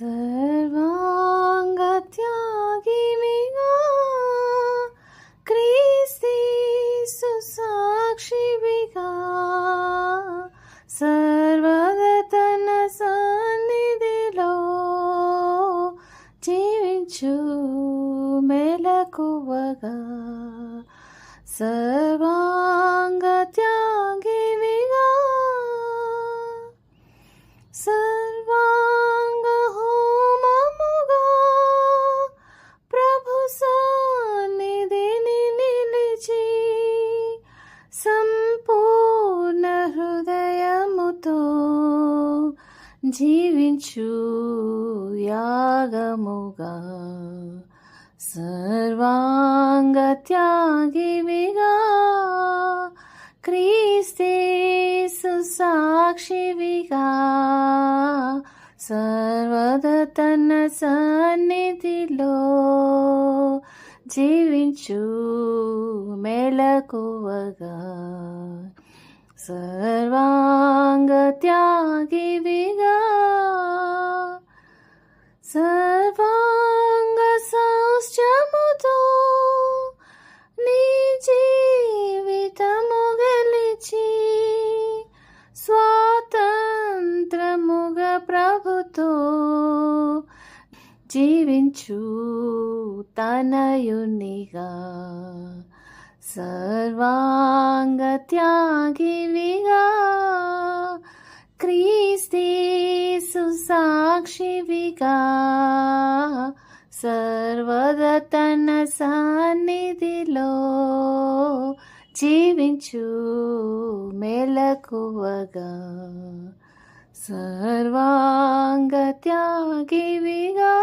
సర్వాంగత్యాగిమిగా క్రీస్తీ సుసాక్షివిగా సర్వగతన సన్నిధిలో జీవించు మెలకువగా జీవించు యాగముగా సర్వాంగ త్యాగివిగా క్రీస్తే సుసాక్షివిగా సర్వద తన సన్నిధిలో జీవించు మెలకువగా. సర్వా త్యాగివిగా సర్వాంగ సాస్యముతో నీ జీవితము గెలిచి స్వాతంత్రముగ ప్రభుతో జీవించు తనయునిగా. సర్వాంగ త్యాగివిగా సుసాక్షివిగా సర్వద తన సన్నిధిలో జీవించు మెలకువగా. సర్వాంగ త్యాగివిగా